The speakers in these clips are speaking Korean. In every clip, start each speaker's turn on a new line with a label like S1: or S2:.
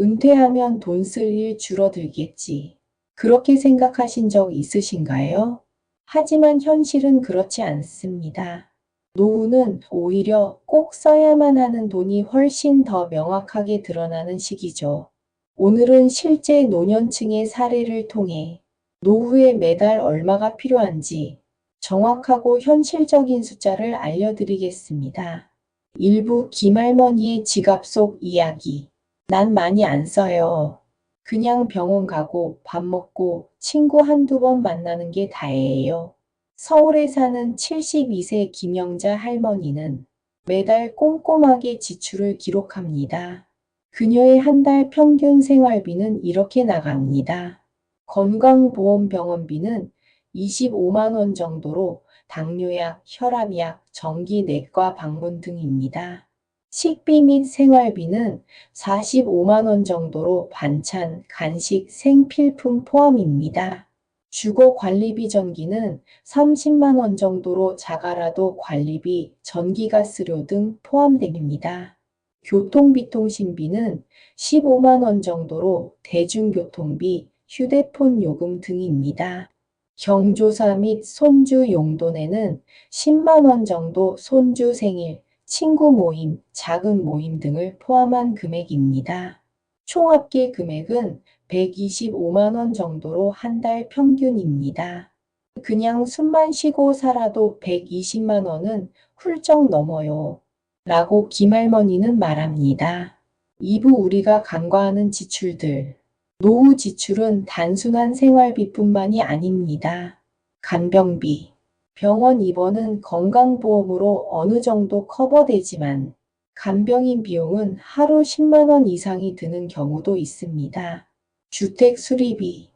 S1: 은퇴하면 돈 쓸 일 줄어들겠지. 그렇게 생각하신 적 있으신가요? 하지만 현실은 그렇지 않습니다. 노후는 오히려 꼭 써야만 하는 돈이 훨씬 더 명확하게 드러나는 시기죠. 오늘은 실제 노년층의 사례를 통해 노후에 매달 얼마가 필요한지 정확하고 현실적인 숫자를 알려드리겠습니다. 일부 김할머니의 지갑 속 이야기. 난 많이 안 써요. 그냥 병원 가고 밥 먹고 친구 한두 번 만나는 게 다예요. 서울에 사는 72세 김영자 할머니는 매달 꼼꼼하게 지출을 기록합니다. 그녀의 한 달 평균 생활비는 이렇게 나갑니다. 건강보험 병원비는 25만 원 정도로 당뇨약, 혈압약, 정기 내과 방문 등입니다. 식비 및 생활비는 45만 원 정도로 반찬, 간식, 생필품 포함입니다. 주거 관리비 전기는 30만 원 정도로 자가라도 관리비, 전기가스료 등 포함됩니다. 교통비 통신비는 15만 원 정도로 대중교통비, 휴대폰 요금 등입니다. 경조사 및 손주 용돈에는 10만 원 정도 손주 생일, 친구 모임, 작은 모임 등을 포함한 금액입니다. 총 합계 금액은 125만 원 정도로 한 달 평균입니다. 그냥 숨만 쉬고 살아도 120만 원은 훌쩍 넘어요. 라고 김할머니는 말합니다. 2부 우리가 간과하는 지출들. 노후 지출은 단순한 생활비뿐만이 아닙니다. 간병비. 병원 입원은 건강보험으로 어느 정도 커버되지만 간병인 비용은 하루 10만 원 이상이 드는 경우도 있습니다. 주택 수리비.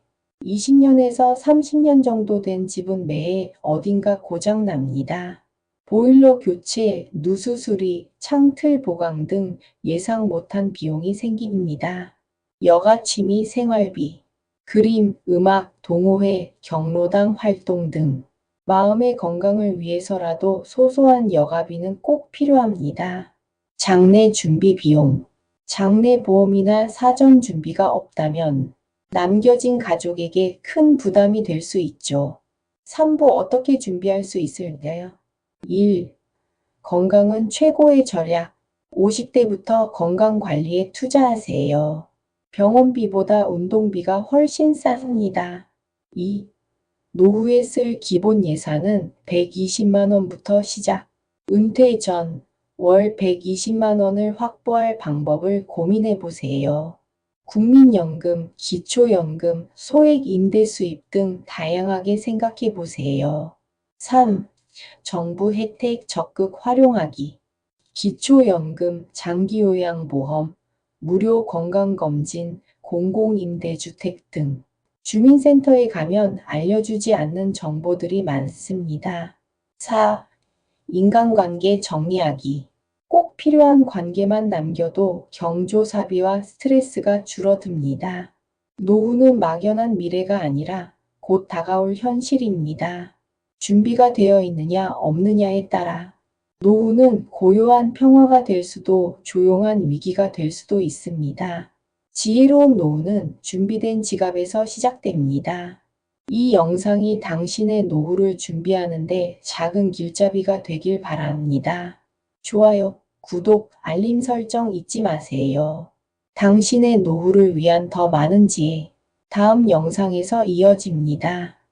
S1: 20년에서 30년 정도 된 집은 매해 어딘가 고장 납니다. 보일러 교체, 누수 수리, 창틀 보강 등 예상 못한 비용이 생깁니다. 여가 취미 생활비. 그림, 음악, 동호회, 경로당 활동 등 마음의 건강을 위해서라도 소소한 여가비는 꼭 필요합니다. 장례 준비 비용. 장례 보험이나 사전 준비가 없다면 남겨진 가족에게 큰 부담이 될 수 있죠. 3부 어떻게 준비할 수 있을까요? 1. 건강은 최고의 절약. 50대부터 건강 관리에 투자하세요. 병원비보다 운동비가 훨씬 쌉니다. 2. 노후에 쓸 기본 예산은 120만 원부터 시작. 은퇴 전 월 120만 원을 확보할 방법을 고민해 보세요. 국민연금, 기초연금, 소액 임대 수입 등 다양하게 생각해 보세요. 3. 정부 혜택 적극 활용하기. 기초연금, 장기요양보험, 무료 건강검진, 공공임대주택 등. 주민센터에 가면 알려주지 않는 정보들이 많습니다. 4. 인간관계 정리하기. 꼭 필요한 관계만 남겨도 경조사비와 스트레스가 줄어듭니다. 노후는 막연한 미래가 아니라 곧 다가올 현실입니다. 준비가 되어 있느냐 없느냐에 따라 노후는 고요한 평화가 될 수도 조용한 위기가 될 수도 있습니다. 지혜로운 노후는 준비된 지갑에서 시작됩니다. 이 영상이 당신의 노후를 준비하는데 작은 길잡이가 되길 바랍니다. 좋아요, 구독, 알림 설정 잊지 마세요. 당신의 노후를 위한 더 많은 지혜. 다음 영상에서 이어집니다.